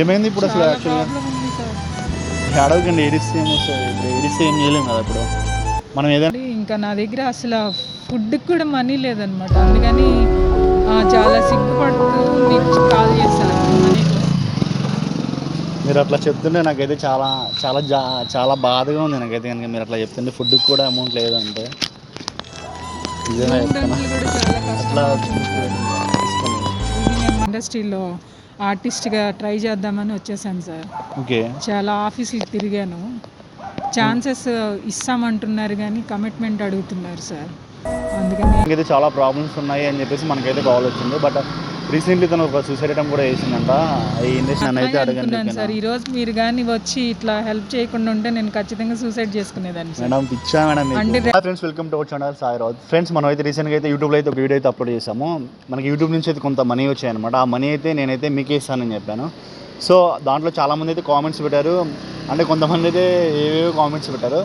ఏమైంది ఇప్పుడు అసలు యాక్చువల్గా సార్. అడగకండి ఏడిస్తే ఏం వస్తుంది? ఇప్పుడు ఏడిస్తే ఏం చేయలేము కదా ఇప్పుడు? మనం ఏదైనా అంటే ఇంకా నా దగ్గర అసలు ఫుడ్కి కూడా మనీ లేదనమాట అందుకని చాలా సిగ్గుపడుతూ కాల్ చేశాను. మీరు అట్లా చెప్తుంటే నాకైతే చాలా చాలా జా చాలా బాధగా ఉంది నాకైతే కనుక మీరు అట్లా చెప్తుంటే ఫుడ్కి కూడా అమౌంట్ లేదంటే. అట్లా సార్. ఇండస్ట్రీలో ఆర్టిస్ట్గా ట్రై చేద్దామని వచ్చేసాను సార్. ఓకే. చాలా ఆఫీసులు తిరిగాను. ఛాన్సెస్ ఇస్తామంటున్నారు కానీ కమిట్మెంట్ అడుగుతున్నారు సార్. అందుకని చాలా ప్రాబ్లమ్స్ ఉన్నాయి అని చెప్పేసి మనకైతే కాల్ వచ్చింది. బట్ రీసెంట్లీ తను ఒక సూసైడ్ అటెంప్ట్ కూడా చేసిందంట. ఈ ఇండస్ట్రీ అయితే అడగండి సార్. ఈరోజు మీరు కానీ వచ్చి ఇట్లా హెల్ప్ చేయకుండా ఉంటే నేను ఖచ్చితంగా సూసైడ్ చేసుకునేదాన్ని మేడం పిచ్చా మేడం అంటే friends welcome to our channel Sai Rao friends మనం అయితే రీసెంట్గా అయితే యూట్యూబ్లో అయితే ఒక వీడియో అయితే అప్లోడ్ చేసాము మనకి యూట్యూబ్ నుంచి అయితే కొంత మనీ వచ్చాయన్నమాట. ఆ మనీ అయితే నేనైతే మీకే ఇస్తానని చెప్పాను. సో దాంట్లో చాలామంది అయితే కామెంట్స్ పెట్టారు. అంటే కొంతమంది అయితే ఏవేవో కామెంట్స్ పెట్టారు.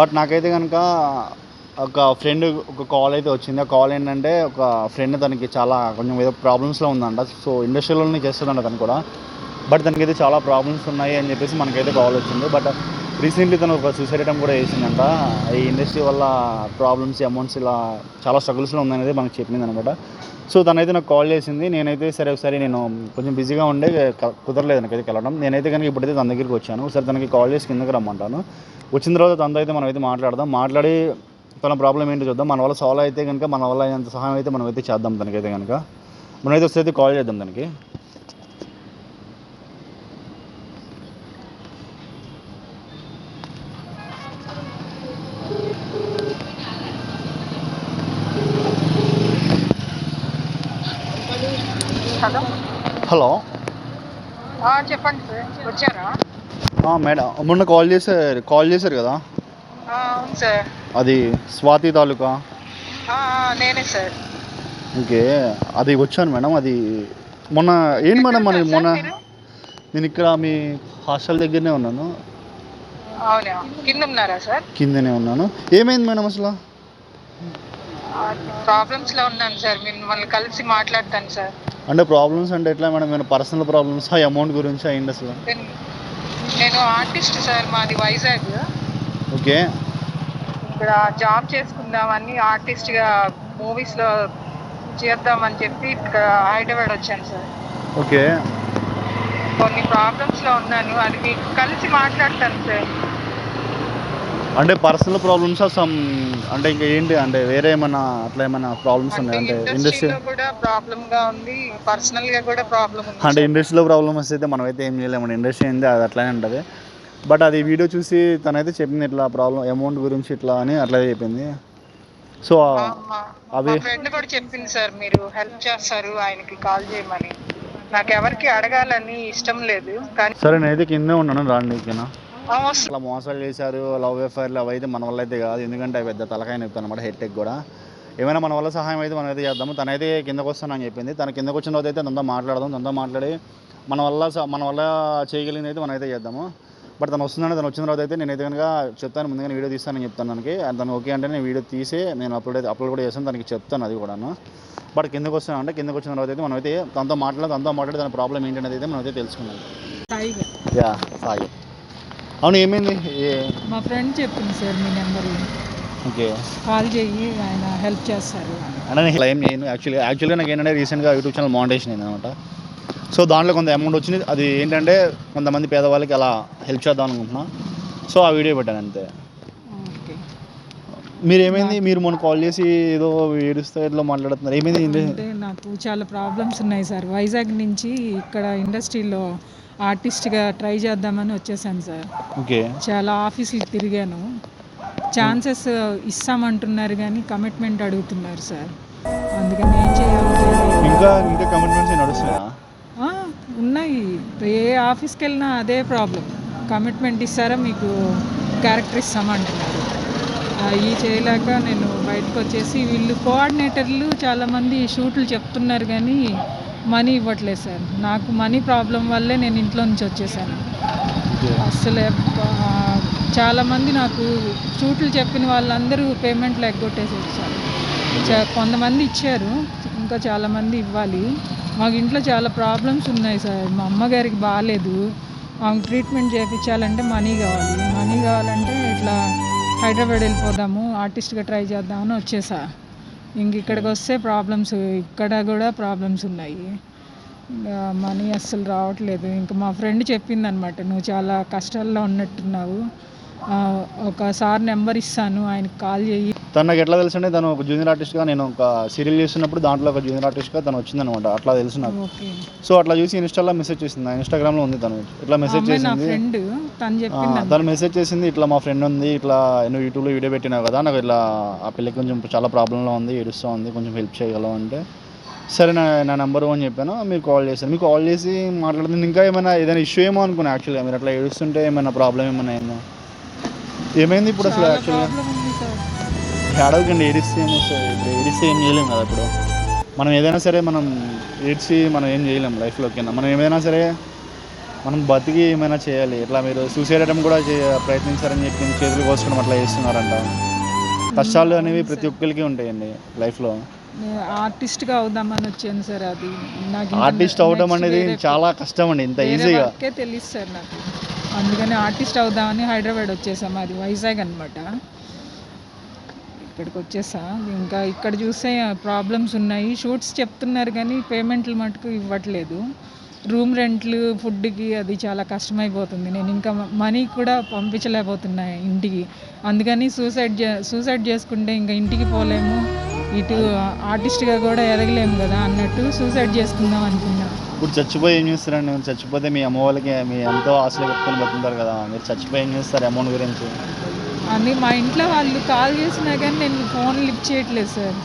బట్ నాకైతే కనుక ఒక ఫ్రెండ్ ఒక కాల్ అయితే వచ్చింది. ఆ కాల్ ఏంటంటే ఒక ఫ్రెండ్ తనకి చాలా కొంచెం ఏదో ప్రాబ్లమ్స్లో ఉందంట. సో ఇండస్ట్రీలోనే చేస్తుందంట తను కూడా. బట్ తనకైతే చాలా ప్రాబ్లమ్స్ ఉన్నాయి అని చెప్పేసి మనకైతే కాల్ వచ్చింది. బట్ రీసెంట్లీ తను ఒక సూసైడ్ అటెంప్ట్ కూడా చేసిందంట. ఈ ఇండస్ట్రీ వల్ల ప్రాబ్లమ్స్ అమౌంట్స్ ఇలా చాలా స్ట్రగుల్స్లో ఉందనేది మనకు చెప్పింది అనమాట సో తనైతే నాకు కాల్ చేసింది. నేనైతే సరే ఒకసారి నేను కొంచెం బిజీగా ఉండే క- కుదరలేదు నాకైతే వెళ్ళడం నేనైతే కనుక ఇప్పుడైతే తన దగ్గరికి వచ్చాను. ఒకసారి తనకి కాల్ చేసి కిందకి రమ్మంటాను. వచ్చిన తర్వాత తనతో అయితే మనం అయితే మాట్లాడదాం. మాట్లాడి తన ప్రాబ్లం ఏంటో చూద్దాం. మన వల్ల సాల్వ్ అయితే కనుక మన వల్ల అయినంత సహాయం అయితే మనం అయితే చేద్దాం తనకైతే కనుక మనమైతే అయితే కాల్ చేద్దాం తనకి. హలో. చెప్పండి సార్. వచ్చారా? మేడం మొన్న కాల్ చేశారు కాల్ చేశారు కదా. అవును సార్. అది స్వాతి తాలూకా? నేనే సార్. ఓకే. అది వచ్చాను మేడం అది మొన్న ఏంటి మేడం మరి మొన్న? నేను ఇక్కడ మీ హాస్టల్ దగ్గరనే ఉన్నాను. అవునా? కింద ఉన్నారా సార్? కిందనే ఉన్నాను. ఏమైంది మేడం అసలు? ప్రాబ్లమ్స్లో ఉన్నాను సార్. మిమ్మల్ని కలిసి మాట్లాడతాను సార్. అంటే ప్రాబ్లమ్స్ అంటే ఎట్లా మేడం? నేను పర్సనల్ ప్రాబ్లమ్స్ ఆ అమౌంట్ గురించి అయింది అసలు? నేను- నేను ఆర్టిస్ట్ సార్ మాది వైజాగ్. ఓకే. ఇక్కడ జాబ్ చేసుకుందామని ఆర్టిస్ట్గా మూవీస్లో చేద్దామని చెప్పి ఇక్కడ హైదరాబాద్ వచ్చాను సార్. ఓకే. కొన్ని ప్రాబ్లమ్స్లో ఉన్నాను అది మీకు కలిసి మాట్లాడతాను సార్. అంటే పర్సనల్ ప్రాబ్లమ్స్ సమ్ అంటే ఇంకా ఏంటి? అంటే వేరే ఏమైనా అట్లా ఏమైనా ప్రాబ్లమ్స్ ఉన్నాయి? అంటే ఇండస్ట్రీ కూడా ప్రాబ్లమ్గా ఉంది పర్సనల్గా కూడా ప్రాబ్లమ్ ఉంది అంటే. ఇండస్ట్రీలో ప్రాబ్లమ్స్ అయితే మనం అయితే ఏం చేయలేము. ఇండస్ట్రీ ఏంది అది అట్లానే ఉంటుంది. బట్ అది వీడియో చూసి తనైతే చెప్పింది ఇట్లా ప్రాబ్లం అమౌంట్ గురించి ఇట్లా అని అట్లా చెప్పింది. సో అవి ఫ్రెండ్ కూడా చెప్పింది సార్ మీరు హెల్ప్ చేస్తారు ఆయనకి కాల్ చేయమని. నాకు ఎవరికి అడగాలని ఇష్టం లేదు కానీ సరే నేనైతే కిందే ఉన్నాను రాండి ఓకేనా అట్లా మోసాలు చేశారు లవ్ అఫైర్లు అవి అయితే మన వల్ల అయితే కాదు ఎందుకంటే అవి పెద్ద తలకాయ నొప్పి అనమాట హెడ్ టెక్ కూడా. ఏమైనా మన వల్ల సహాయం అయితే మనం అయితే చేద్దాము. తనైతే కిందకు వస్తానని చెప్పింది. తన కిందకు వచ్చిన తర్వాత అయితే తనతో మాట్లాడదాం తనతో మాట్లాడి మన వల్ల మన వల్ల చేయగలిగింది అయితే మనం అయితే చేద్దాము. బట్ తను వస్తుందని తను వచ్చిన తర్వాత అయితే నేనైతే కనుక చెప్తాను ముందుగానే వీడియో తీస్తానని చెప్తాను తనకి. అండ్ తను ఓకే అంటే నేను వీడియో తీసి నేను అప్లోడ్ అయితే అప్లోడ్ కూడా చేస్తాను తనకి చెప్తాను అది కూడాను. బట్ కిందకు వస్తాను అంటే కిందకు వచ్చిన తర్వాత అయితే మనం అయితే తనతో మాట్లాడి తనతో మాట్లాడి తన ప్రాబ్లం ఏంటనేది అయితే మనం అయితే తెలుసుకున్నాం యా సాయి అవును ఏమైంది? మా ఫ్రెండ్ చెప్పింది సార్ మీ నెంబర్ ఓకే. కాల్ చేయి ఆయన హెల్ప్ చేస్తారు అంటే నేను క్లైమ్ చేయను. యాక్చువల్లీ యాక్చువల్గా నాకు ఏంటంటే రీసెంట్గా యూట్యూబ్ ఛానల్ మౌంటేషన్ అయింది అనమాట సో దాంట్లో కొంత అమౌంట్ వచ్చింది. అది ఏంటంటే కొంతమంది పేదవాళ్ళకి అలా హెల్ప్ చేద్దాం అనుకుంటున్నా. సో ఆ వీడియో పెట్టాను అంతే. మీరు ఏమైంది మీరు మొన్న కాల్ చేసి ఏదో ఏడుస్తే ఇట్లా మాట్లాడుతున్నారు. ఏమైంది? నాకు చాలా ప్రాబ్లమ్స్ ఉన్నాయి సార్. వైజాగ్ నుంచి ఇక్కడ ఇండస్ట్రీలో ఆర్టిస్ట్గా ట్రై చేద్దామని వచ్చేసాను సార్. ఓకే. చాలా ఆఫీసులు తిరిగాను. ఛాన్సెస్ ఇస్తామంటున్నారు కానీ కమిట్మెంట్ అడుగుతున్నారు సార్. అందుకని ఏం చేయాలో. ఇంకా ఇంకా కమిట్మెంట్స్ నడుస్తున్నాయా? ఉన్నాయి. ఏ ఆఫీస్కి వెళ్ళినా అదే ప్రాబ్లం కమిట్మెంట్ ఇస్తారా మీకు క్యారెక్టర్ ఇస్తామంటున్నారు. అవి చేయలేక నేను బయటకు వచ్చేసి వీళ్ళు కోఆర్డినేటర్లు చాలామంది షూట్లు చెప్తున్నారు కానీ మనీ ఇవ్వట్లేదు సార్. నాకు మనీ ప్రాబ్లం వల్లే నేను ఇంట్లో నుంచి వచ్చేసాను. అసలు అసలే చాలామంది నాకు షూట్లు చెప్పిన వాళ్ళందరూ పేమెంట్లు ఎగ్గొట్టేసి వచ్చారు కొంతమంది ఇచ్చారు. ఇంకా చాలామంది ఇవ్వాలి. మాకు ఇంట్లో చాలా ప్రాబ్లమ్స్ ఉన్నాయి సార్. మా అమ్మగారికి బాగాలేదు ఆమె ట్రీట్మెంట్ చేయించాలంటే మనీ కావాలి. మనీ కావాలంటే ఇట్లా హైదరాబాద్ వెళ్ళిపోదాము ఆర్టిస్ట్గా ట్రై చేద్దామని వచ్చేసా ఇంక ఇక్కడికి వస్తే ప్రాబ్లమ్స్ ఇక్కడ కూడా ప్రాబ్లమ్స్ ఉన్నాయి. ఇంకా మనీ అస్సలు రావట్లేదు. ఇంకా మా ఫ్రెండ్ చెప్పిందనమాట నువ్వు చాలా కష్టాల్లో ఉన్నట్టున్నావు. ఒక సార్ నెంబర్ ఇస్తాను ఆయనకి కాల్ చేయి. తను నాకు ఎట్లా తెలుసు అంటే తను ఒక జూనియర్ ఆర్టిస్ట్గా నేను ఒక సీరియల్ చేస్తున్నప్పుడు దాంట్లో ఒక జూనియర్ ఆర్టిస్ట్గా తను వచ్చిందనమాట అట్లా తెలుసు నాకు. సో అట్లా చూసి ఇన్స్టాలో మెసేజ్ చేసింది. ఇన్స్టాగ్రామ్లో ఉంది తను. ఇట్లా మెసేజ్ చేసింది. ఫ్రెండ్ తను మెసేజ్ చేసింది ఇట్లా మా ఫ్రెండ్ ఉంది ఇట్లా నువ్వు యూట్యూబ్లో వీడియో పెట్టినావు కదా నాకు ఇట్లా ఆ పిల్లకి కొంచెం చాలా ప్రాబ్లంలో ఉంది ఏడుస్తూ ఉంది కొంచెం హెల్ప్ చేయగలవు? అంటే సరే నా నా నెంబర్ అని చెప్పాను. మీరు కాల్ చేశాను మీకు కాల్ చేసి మాట్లాడుతుంది. ఇంకా ఏమైనా ఏదైనా ఇష్యూ ఏమో అనుకున్నా యాక్చువల్గా మీరు అట్లా ఏడుస్తుంటే ఏమైనా ప్రాబ్లం ఏమైనా అయిందా? ఏమైంది ఇప్పుడు అసలు యాక్చువల్గా ఏడవకండి ఏడిస్తే ఏమో సార్ ఇప్పుడు ఏడిస్తే ఏం చేయలేం కదా ఇప్పుడు. మనం ఏదైనా సరే మనం ఏడ్చి మనం ఏం చేయలేం లైఫ్లో కింద మనం ఏమైనా సరే మనం బతికి ఏమైనా చేయాలి. ఇట్లా మీరు సూసైడ్ అటెంప్ట్ కూడా ప్రయత్నించారని చెప్పి చేతులు కోసుకోవడం అట్లా చేస్తున్నారంట. కష్టాలు అనేవి ప్రతి ఒక్కరికి ఉంటాయండి లైఫ్లో. ఆర్టిస్ట్గా అవుదామని వచ్చాను సార్ అది. ఆర్టిస్ట్ అవడం అనేది చాలా కష్టం అండి ఇంత ఈజీగా సార్ నాకు. అందుకని ఆర్టిస్ట్ అవుదామని హైదరాబాద్ వచ్చేసాం అది వైజాగ్ అనమాట ఇక్కడికి వచ్చేసా. ఇంకా ఇక్కడ చూస్తే ప్రాబ్లమ్స్ ఉన్నాయి. షూట్స్ చెప్తున్నారు కానీ పేమెంట్లు మటుకు ఇవ్వట్లేదు. రూమ్ రెంట్లు ఫుడ్కి అది చాలా కష్టమైపోతుంది. నేను ఇంకా మనీ కూడా పంపించలేకపోతున్నా ఇంటికి. అందుకని సూసైడ్ చే సూసైడ్ చేసుకుంటే ఇంకా ఇంటికి పోలేము. ఇటు ఆర్టిస్ట్గా కూడా ఎదగలేము కదా అన్నట్టు సూసైడ్ చేసుకుందాం అనుకున్నా. ఇప్పుడు చచ్చిపోయి ఏం చేస్తారండి? మీరు చచ్చిపోతే మీ అమ్మ వాళ్ళకి మీ ఎంతో ఆశలు పెట్టుకొని బతుకుతారు కదా. మీరు చచ్చిపోయి ఏం చేస్తారు అమౌంట్ గురించి? అని మా ఇంట్లో వాళ్ళు కాల్ చేసినా కానీ నేను ఫోన్ లిఫ్ట్ చేయట్లేదు సార్.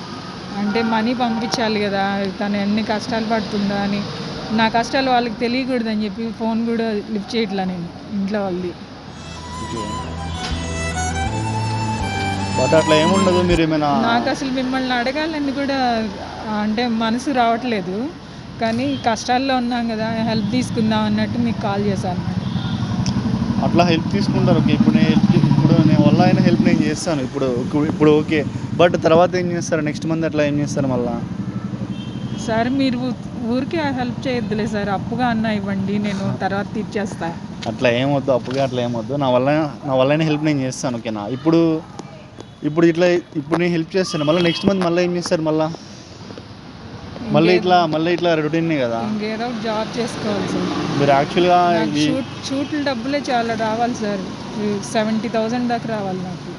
అంటే మనీ పంపించాలి కదా. తను ఎన్ని కష్టాలు పడుతుందా అని. నా కష్టాలు వాళ్ళకి తెలియకూడదు అని చెప్పి ఫోన్ కూడా లిఫ్ట్ చేయట్లా నేను ఇంట్లో వాళ్ళది. బట్ అట్లా ఏముండదు మీరు ఏమైనా నాకు అసలు మిమ్మల్ని అడగాలని కూడా అంటే మనసు రావట్లేదు. కానీ కష్టాల్లో ఉన్నాం కదా హెల్ప్ తీసుకుందాం అన్నట్టు మీకు కాల్ చేశాను. అట్లా హెల్ప్ తీసుకుంటారు. ఓకే ఇప్పుడు నేను హెల్ప్ ఇప్పుడు నేను వల్ల అయిన హెల్ప్ నేను చేస్తాను. ఇప్పుడు ఇప్పుడు ఓకే. బట్ తర్వాత ఏం చేస్తారు? నెక్స్ట్ మంత్ అట్లా ఏం చేస్తారు మళ్ళీ? సార్ మీరు ఊరికే హెల్ప్ చేయొద్దులే సార్. అప్పుగా అన్న ఇవ్వండి నేను తర్వాత తీర్చేస్తా. అట్లా ఏమొద్దు అప్పుగా అట్లా ఏమొద్దు నా వల్ల నా వల్ల హెల్ప్ నేను చేస్తాను ఓకేనా? ఇప్పుడు ఇప్పుడు ఇట్లా ఇప్పుడు నేను హెల్ప్ చేస్తాను. మళ్ళీ నెక్స్ట్ మంత్ మళ్ళీ ఏం చేస్తారు మళ్ళీ? మళ్ళీ ఇట్లా మళ్ళీ ఇట్లా రొటీన్ కదా? ఇంకేదో ఒకటి జాబ్ చేసుకోవాలి సార్. మీరు యాక్చువల్గా నాకు షూట్ షూట్ల డబ్బులే చాలా రావాలి సార్. సెవెంటీ థౌసండ్ దాకా రావాలి నాకు.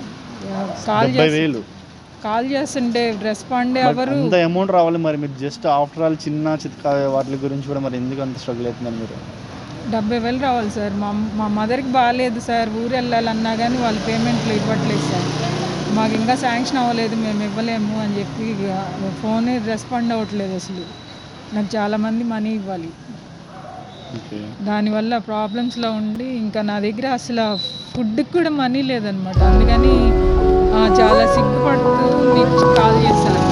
కాల్ డెబ్బై చేసి వేలు. కాల్ చేస్తుంటే రెస్పాండ్ ఎవరు అంత అమౌంట్ రావాలి మరి. మీరు జస్ట్ ఆఫ్టర్ ఆల్ చిన్న చిత్క వాటి గురించి కూడా మరి ఎందుకు అంత స్ట్రగుల్ అవుతున్నారు మీరు? డెబ్బై వేలు రావాలి సార్. మా మా మదర్కి బాగాలేదు సార్. ఊరు వెళ్ళాలన్నా కానీ వాళ్ళు పేమెంట్లు ఇవ్వట్లేదు సార్. మాకు ఇంకా శాంక్షన్ అవ్వలేదు మేము ఇవ్వలేము అని చెప్పి ఫోన్ రెస్పాండ్ అవ్వట్లేదు అసలు. నాకు చాలామంది మనీ ఇవ్వాలి. దానివల్ల ప్రాబ్లమ్స్లో ఉండి ఇంకా నా దగ్గర అసలు ఫుడ్కి కూడా మనీ లేదనమాట. అందుకని చాలా సిగ్గుపడుతూ మీకు కాల్ చేశాను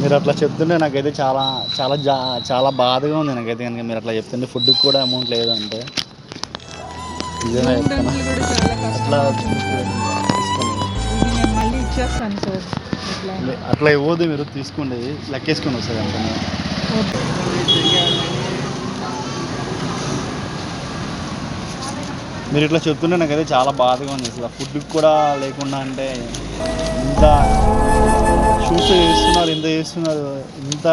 మీరు అట్లా చెప్తుంటే నాకైతే చాలా చాలా జా చాలా బాధగా ఉంది నాకైతే కనుక మీరు అట్లా చెప్తుంటే ఫుడ్కి కూడా అమౌంట్ లేదంటే. అట్లా ఇచ్చేస్తాను సార్ అట్లా ఇవ్వద్దు మీరు తీసుకోండి లెక్కేసుకొని వస్తుంది అంత ఓకే. మీరు ఇట్లా చెప్తుంటే నాకైతే చాలా బాధగా ఉంది అసలు. ఫుడ్కి కూడా లేకుండా అంటే ఇంత షూట్స్ చేస్తున్నారు ఇంత చేస్తున్నారు ఇంత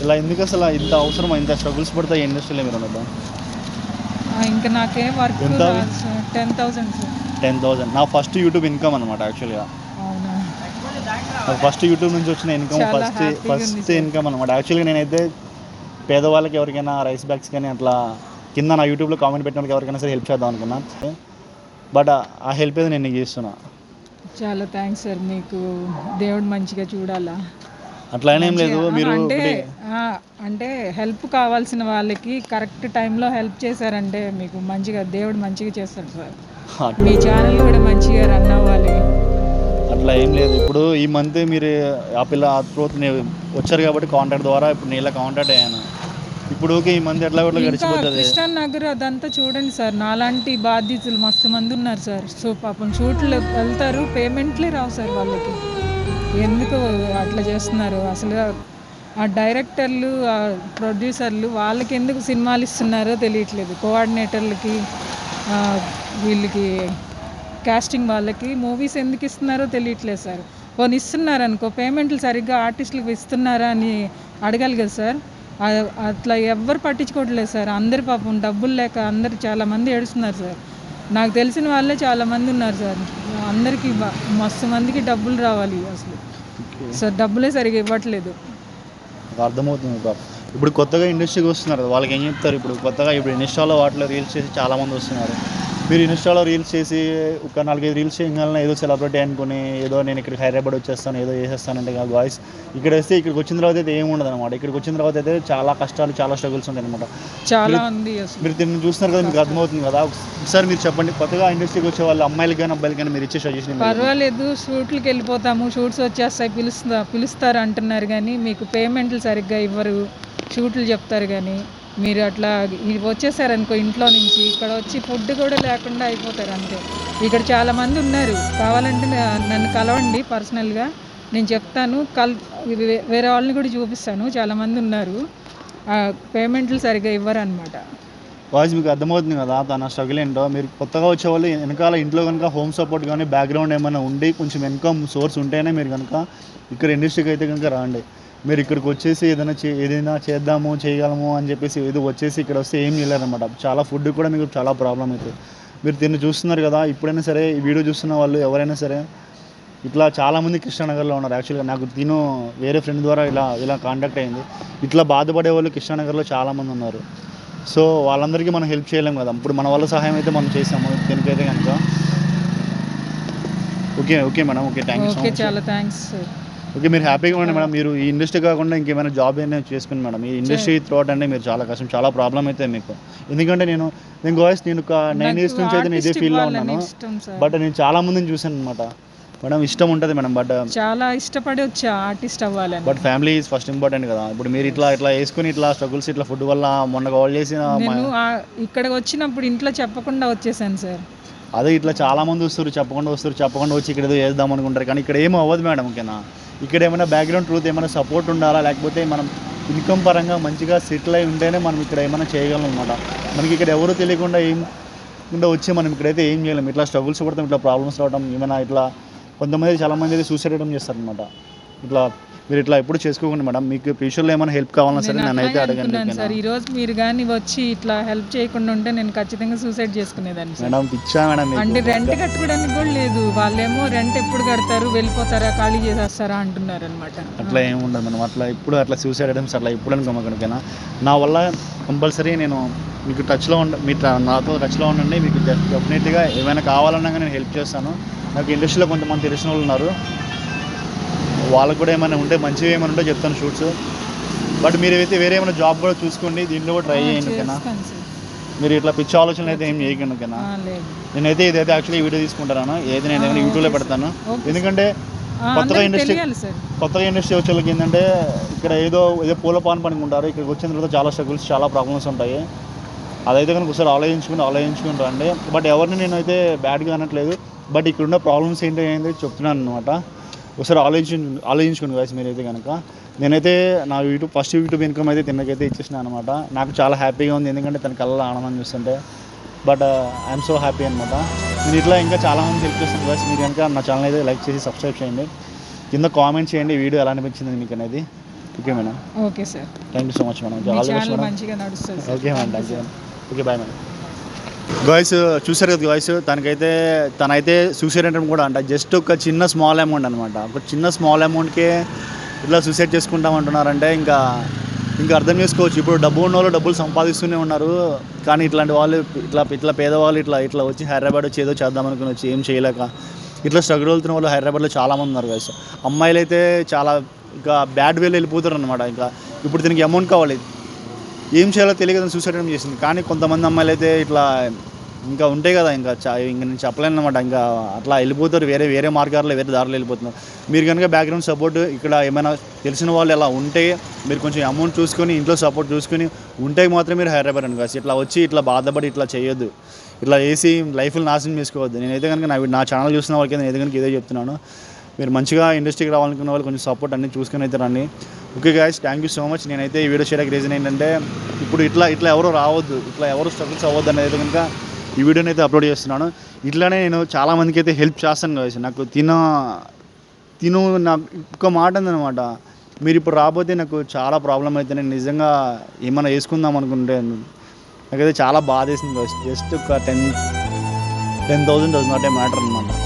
ఇలా ఎందుకు అసలు ఇంత అవసరం ఇంత స్ట్రగుల్స్ పడతాయి ఇండస్ట్రీలో మీరు ఆ, ఇంకా నాకేం work sir ten thousand sir ten thousand నా ఫస్ట్ యూట్యూబ్ ఇన్కమ్ అనమాట యాక్చువల్గా నాకు ఫస్ట్ యూట్యూబ్ నుంచి వచ్చిన ఇన్కమ్ ఫస్ట్ ఫస్ట్. ఇన్కమ్ అనమాట యాక్చువల్గా నేనైతే పేదవాళ్ళకి ఎవరికైనా రైస్ బ్యాగ్స్ కానీ అట్లా కింద నా యూట్యూబ్లో కామెంట్ పెట్టిన వాళ్ళకి ఎవరికైనా సరే హెల్ప్ చేద్దాం అనుకున్నా. బట్ ఆ హెల్ప్ అయితే నేను చేస్తున్నా. చాలా థ్యాంక్స్ సార్ మీకు. దేవుడు మంచిగా చూడాలా. అట్లా ఏం లేదు మీరు అంటే అంటే హెల్ప్ కావాల్సిన వాళ్ళకి కరెక్ట్ టైంలో హెల్ప్ చేశారంటే మీకు మంచిగా దేవుడు మంచిగా చేస్తాడు సార్. మీ ఛానల్ కూడా మంచిగా రన్ అవ్వాలి. అట్లా ఏం లేదు. ఇప్పుడు ఈ మంత్ మీరు ఆ పిల్ల ఆ త్రోత్ వచ్చారు కాబట్టి కాంటాక్ట్ ద్వారా ఇప్పుడు నేను ఇలా కాంటాక్ట్ అయ్యాను. ఇప్పుడు ఓకే ఈ మంత్ ఎట్లా ఇంకా గడిచిపోతుంది? కృష్ణా నగర్ అదంతా చూడండి సార్. నాలాంటి బాధ్యతలు మస్తు మంది ఉన్నారు సార్. సో పాపం షూట్లు వెళ్తారు పేమెంట్లే రావు సార్ వాళ్ళకి. ఎందుకు అట్లా చేస్తున్నారు? అసలు ఆ డైరెక్టర్లు ఆ ప్రొడ్యూసర్లు వాళ్ళకి ఎందుకు సినిమాలు ఇస్తున్నారో తెలియట్లేదు. కోఆర్డినేటర్లకి వీళ్ళకి కాస్టింగ్ వాళ్ళకి మూవీస్ ఎందుకు ఇస్తున్నారో తెలియట్లేదు సార్. కొన్ని ఇస్తున్నారు అనుకో పేమెంట్లు సరిగ్గా ఆర్టిస్టులకు ఇస్తున్నారా అని అడగాలి కదా సార్. అట్లా ఎవ్వరు పట్టించుకోవట్లేదు సార్. అందరి పాపం డబ్బులు లేక అందరు చాలామంది ఏడుస్తున్నారు సార్. నాకు తెలిసిన వాళ్ళే చాలామంది ఉన్నారు సార్. అందరికీ మస్తు మందికి డబ్బులు రావాలి అసలు. సార్ డబ్బులే సరిగా ఇవ్వట్లేదు. అర్థమవుతుంది ఇప్పుడు కొత్తగా ఇండస్ట్రీకి వస్తున్నారు వాళ్ళకి ఏం చెప్తారు? ఇప్పుడు కొత్తగా ఇప్పుడు ఇన్స్టాలో వాటిలో రీల్స్ చేసి చాలా మంది వస్తున్నారు. మీరు ఇన్స్టాలో రీల్స్ చేసి ఒక నాలుగైదు రీల్స్ చేయగలన ఏదో సెలబ్రిటీ అనుకుని ఏదో నేను ఇక్కడికి హైదరాబాద్ వచ్చేస్తాను ఏదో చేసేస్తానంటే కాదు బాయ్స్ ఇక్కడ వస్తే ఇక్కడికి వచ్చిన తర్వాత అయితే ఏమి ఉండదు అనమాట ఇక్కడికి వచ్చిన తర్వాత అయితే చాలా కష్టాలు చాలా స్ట్రగుల్స్ ఉంటాయి అనమాట చాలా ఉంది మీరు దీన్ని చూస్తున్నారు కదా మీకు అర్థమవుతుంది కదా. ఒకసారి మీరు చెప్పండి కొత్తగా ఇండస్ట్రీకి వచ్చే వాళ్ళు అమ్మాయిలకి కానీ అబ్బాయిలకి కానీ మీరు ఇచ్చే సజెషన్ పర్వాలేదు షూట్లకి వెళ్ళిపోతాము షూట్స్ వచ్చేస్తాయి పిలుస్తా పిలుస్తారు అంటున్నారు కానీ మీకు పేమెంట్లు సరిగ్గా ఇవ్వరు షూట్లు చెప్తారు కానీ మీరు అట్లా ఇ- వచ్చేసారనుకో ఇంట్లో నుంచి ఇక్కడ వచ్చి ఫుడ్ కూడా లేకుండా అయిపోతారు అంతే. ఇక్కడ చాలామంది ఉన్నారు. కావాలంటే నన్ను కలవండి పర్సనల్గా. నేను చెప్తాను కల్ వేరే వాళ్ళని కూడా చూపిస్తాను. చాలామంది ఉన్నారు. పేమెంట్లు సరిగ్గా ఇవ్వరు అనమాట వాయిస్ మీకు అర్థమవుతుంది కదా తన స్ట్రగుల్ ఏంటో. మీరు కొత్తగా వచ్చే వాళ్ళు వెనకాల ఇంట్లో కనుక హోమ్ సపోర్ట్ కానీ బ్యాక్గ్రౌండ్ ఏమైనా ఉండి కొంచెం ఇన్కమ్ సోర్స్ ఉంటేనే మీరు కనుక ఇక్కడ ఇండస్ట్రీకి అయితే కనుక రాండి. మీరు ఇక్కడికి వచ్చేసి ఏదైనా చే ఏదైనా చేద్దాము చేయగలము అని చెప్పేసి ఏదో వచ్చేసి ఇక్కడ వస్తే ఏం చేయలేరన్నమాట. చాలా ఫుడ్ కూడా మీకు చాలా ప్రాబ్లం అవుతుంది మీరు దీన్ని చూస్తున్నారు కదా ఇప్పుడైనా సరే ఈ వీడియో చూస్తున్న వాళ్ళు ఎవరైనా సరే ఇట్లా చాలామంది కృష్ణానగర్లో ఉన్నారు. యాక్చువల్గా నాకు తిను వేరే ఫ్రెండ్ ద్వారా ఇలా ఇలా కాంటాక్ట్ అయింది. ఇట్లా బాధపడే వాళ్ళు కృష్ణానగర్లో చాలామంది ఉన్నారు. సో వాళ్ళందరికీ మనం హెల్ప్ చేయలేం కదా. ఇప్పుడు మన వాళ్ళ సహాయం అయితే మనం చేసాము దీనికైతే కనుక. Okay okay madam okay thank you so okay much చాలా థ్యాంక్స్ ఓకే మీరు హ్యాపీగా ఉండండి మేడం. మీరు ఈ ఇండస్ట్రీ కాకుండా ఇంకేమైనా జాబ్ అయినా చేసుకుని మేడం. ఈ ఇండస్ట్రీ త్రోట్ అంటే మీరు చాలా కష్టం చాలా ప్రాబ్లం అయితే మీకు. ఎందుకంటే నేను నేను గోయస్ నేను ఒక నైన్ ఇయర్స్ నుంచి అయితే నేను ఇదే ఫీల్డ్లో ఉన్నాను. బట్ నేను చాలా మందిని చూశాను అనమాట మేడం ఇష్టం ఉంటుంది మేడం బట్ చాలా ఇష్టపడి వచ్చా ఆర్టిస్ట్ అవ్వాలని. But family is first important కదా. ఇప్పుడు మీరు ఇట్లా ఇట్లా వేసుకుని ఇట్లా స్ట్రగుల్స్ ఇట్లా ఫుడ్ వల్ల మొన్న కాల్ చేసిన నేను ఇక్కడికి వచ్చినప్పుడు ఇంట్లో చెప్పకుండా వచ్చేసాను సార్. అదే ఇట్లా చాలా మంది వస్తారు చెప్పకుండా వస్తారు చెప్పకుండా వచ్చి ఇక్కడ ఏదో చేద్దాం అనుకుంటారు. కానీ ఇక్కడ ఏమీ అవ్వదు మేడం ఓకేనా? ఇక్కడ ఏమైనా బ్యాక్గ్రౌండ్ ట్రూత్ ఏమైనా సపోర్ట్ ఉండాలా? లేకపోతే మనం ఇన్కమ్ పరంగా మంచిగా సెటిల్ అయి ఉంటేనే మనం ఇక్కడ ఏమైనా చేయగలం అనమాట మనకి ఇక్కడ ఎవరు తెలియకుండా ఏం కుండా వచ్చి మనం ఇక్కడైతే ఏం చేయలేం. ఇట్లా స్ట్రగుల్స్ పడతాం ఇట్లా ప్రాబ్లమ్స్ రావడం ఏమైనా ఇట్లా కొంతమంది చాలామంది అయితే సూసైడ్ చేయడం చేస్తారనమాట ఇట్లా మీరు ఇట్లా ఎప్పుడు చేసుకోకండి మేడం. మీకు ఫ్యూచర్లో ఏమైనా హెల్ప్ కావాలన్నా సరే నేను అయితే అడగండి సార్? ఈ రోజు మీరు కానీ వచ్చి ఇట్లా హెల్ప్ చేయకుండా ఉంటే నేను ఖచ్చితంగా సూసైడ్ చేసుకునేదాన్ని మేడం పిచ్చా మేడం. అంటే రెంట్ కట్టుకోవడానికి కూడా లేదు. వాళ్ళేమో రెంట్ ఎప్పుడు కడతారు వెళ్ళిపోతారా ఖాళీ చేసేస్తారా అంటున్నారు అనమాట అట్లా ఏమి ఉండదు మనం అట్లా ఇప్పుడు అట్లా సూసైడ్ అటెంప్ట్స్ అట్లా ఇప్పుడు అనుకోమకనుకైనా నా వల్ల కంపల్సరీ నేను మీకు టచ్లో ఉండ ట- నాతో టచ్లో ఉండండి. మీకు డెఫినెట్గా ఏమైనా కావాలన్నా నేను హెల్ప్ చేస్తాను. నాకు ఇండస్ట్రీలో కొంతమంది తెలిసిన వాళ్ళు ఉన్నారు. వాళ్ళకు కూడా ఏమైనా ఉంటే మంచిగా ఏమైనా ఉంటే చెప్తాను షూట్స్ బట్ మీరు అయితే వేరే ఏమైనా జాబ్ కూడా చూసుకోండి దీంట్లో కూడా ట్రై చేయండి సార్. మీరు ఇట్లా పిచ్చి ఆలోచనలు అయితే ఏం చేయకండి లేదు. నేనైతే ఇదైతే యాక్చువల్లీ వీడియో తీసుకుంటాను. ఏది నేను ఏదైనా యూట్యూబ్లో పెడతాను. ఎందుకంటే కొత్తగా ఇండస్ట్రీ కొత్తగా ఇండస్ట్రీ వచ్చే వాళ్ళకి ఏంటంటే ఇక్కడ ఏదో ఏదో పూల పాన్ పనుకుంటారు ఇక్కడికి వచ్చిన తర్వాత చాలా స్ట్రగుల్స్ చాలా ప్రాబ్లమ్స్ ఉంటాయి. అదైతే కనుక ఒకసారి ఆలోచించుకుని ఆలోచించుకుని రండి. బట్ ఎవరిని నేనైతే బ్యాడ్గా అనట్లేదు. బట్ ఇక్కడున్న ప్రాబ్లమ్స్ ఏంటి ఏంటి చెప్తున్నాను అనమాట ఒకసారి ఆలోచించు ఆలోచించుకుని guys మీరైతే కనుక నేనైతే నా యూట్యూబ్ ఫస్ట్ యూట్యూబ్ ఇన్కమ్ అయితే తిన్నకైతే ఇచ్చేసిన అనమాట నాకు చాలా హ్యాపీగా ఉంది ఎందుకంటే తన కళ్ళ ఆనందం చూస్తుంటే. బట్ ఐఎమ్ సో హ్యాపీ అనమాట నేను ఇట్లా ఇంకా చాలామంది హెల్ప్ చేస్తాను guys. మీరు కనుక నా ఛానల్ అయితే లైక్ చేసి సబ్స్క్రైబ్ చేయండి. కింద కామెంట్ చేయండి వీడియో ఎలా అనిపించింది మీకు అనేది. Okay madam okay sir thank you so much madam okay madam thank you okay bye madam guys చూసారు కదా గాయస్ తనకైతే తనైతే సూసైడ్ అంటే కూడా అంట. జస్ట్ ఒక చిన్న స్మాల్ అమౌంట్ అనమాట ఒక చిన్న స్మాల్ అమౌంట్కే ఇట్లా సూసైడ్ చేసుకుంటాం అంటున్నారంటే ఇంకా ఇంకా అర్థం చేసుకోవచ్చు. ఇప్పుడు డబ్బు ఉన్న వాళ్ళు డబ్బులు సంపాదిస్తూనే ఉన్నారు. కానీ ఇట్లాంటి వాళ్ళు ఇట్లా ఇట్లా పేదవాళ్ళు ఇట్లా ఇట్లా వచ్చి హైదరాబాద్ వచ్చి ఏదో చేద్దాం అనుకుని వచ్చి ఏం చేయలేక ఇట్లా స్ట్రగుల్ అవుతున్న వాళ్ళు హైదరాబాద్లో చాలామంది ఉన్నారు గాయస్ అమ్మాయిలు అయితే చాలా ఇంకా బ్యాడ్ వేలు వెళ్ళిపోతారు అనమాట ఇంకా ఇప్పుడు దీనికి అమౌంట్ కావాలి. ఏం చేయాలో తెలియక సూసైడ్ అటెంప్ట్ చేసింది. కానీ కొంతమంది అమ్మాయిలు అయితే ఇట్లా ఇంకా ఉంటాయి కదా ఇంకా ఇంకా నేను చెప్పలేను అనమాట ఇంకా అట్లా వెళ్ళిపోతారు వేరే వేరే మార్గాల్లో వేరే దారిలో వెళ్ళిపోతున్నారు. మీరు కనుక బ్యాక్గ్రౌండ్ సపోర్ట్ ఇక్కడ ఏమైనా తెలిసిన వాళ్ళు ఎలా ఉంటే మీరు కొంచెం అమౌంట్ చూసుకొని ఇంట్లో సపోర్ట్ చూసుకొని ఉంటే మాత్రం మీరు హైదరాబాద్ అని ఇట్లా వచ్చి ఇట్లా బాధపడి ఇట్లా చేయొద్దు. ఇట్లా వేసి లైఫ్ని నాశనం చేసుకోవద్దు. నేనైతే కనుక నా నా ఛానల్ చూసిన వాళ్ళకి నేను అయితే కనుక ఇదే చెప్తున్నాను. మీరు మంచిగా ఇండస్ట్రీకి రావాలనుకున్న వాళ్ళు కొంచెం సపోర్ట్ అన్ని చూసుకొని అయితే రండి. Okay guys thank you so much నేనైతే ఈ వీడియో చేయడానికి రీజన్ ఏంటంటే ఇప్పుడు ఇట్లా ఇట్లా ఎవరు రావద్దు ఇట్లా ఎవరు స్ట్రగుల్స్ అవ్వద్దు అనేది కనుక ఈ వీడియోని అయితే అప్లోడ్ చేస్తున్నాను. ఇట్లానే నేను చాలామందికి అయితే హెల్ప్ చేస్తాను గాయస్ నాకు తిన తిను నాకు ఒక మాట ఉందన్నమాట. మీరు ఇప్పుడు రాబోతే నాకు చాలా ప్రాబ్లం అయితే నేను నిజంగా ఏమైనా వేసుకుందాం అనుకుంటే నాకైతే చాలా బాధ వేసింది జస్ట్ ఒక ten ten thousand does not a matter అనమాట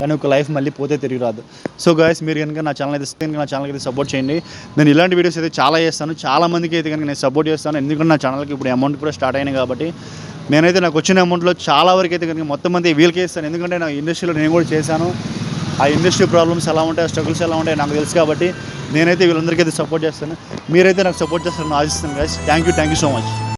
కానీ ఒక లైఫ్ మళ్ళీ పోతే తిరిగి రాదు. సో గాయస్ మీరు కనుక నా ఛానల్ అయితే కనుక నా ఛానల్కి అయితే సపోర్ట్ చేయండి. నేను ఇలాంటి వీడియోస్ అయితే చాలా చేస్తాను. చాలా మందికి అయితే కనుక నేను సపోర్ట్ చేస్తాను. ఎందుకంటే నా ఛానల్కి ఇప్పుడు అమౌంట్ కూడా స్టార్ట్ అయినాయి కాబట్టి నేనైతే నాకు వచ్చిన అమౌంట్లో చాలా వరకు అయితే కనుక మొత్తం మంది వీళ్ళకే ఇస్తాను ఎందుకంటే నా ఇండస్ట్రీలో నేను కూడా చేశాను. ఆ ఇండస్ట్రీ ప్రాబ్లమ్స్ ఎలా ఉంటాయి స్ట్రగుల్స్ ఎలా ఉంటాయి నాకు తెలుసు కాబట్టి నేనైతే వీళ్ళందరికీ అయితే సపోర్ట్ చేస్తాను. మీరైతే నాకు సపోర్ట్ చేస్తారని ఆశిస్తాను guys thank you thank you so much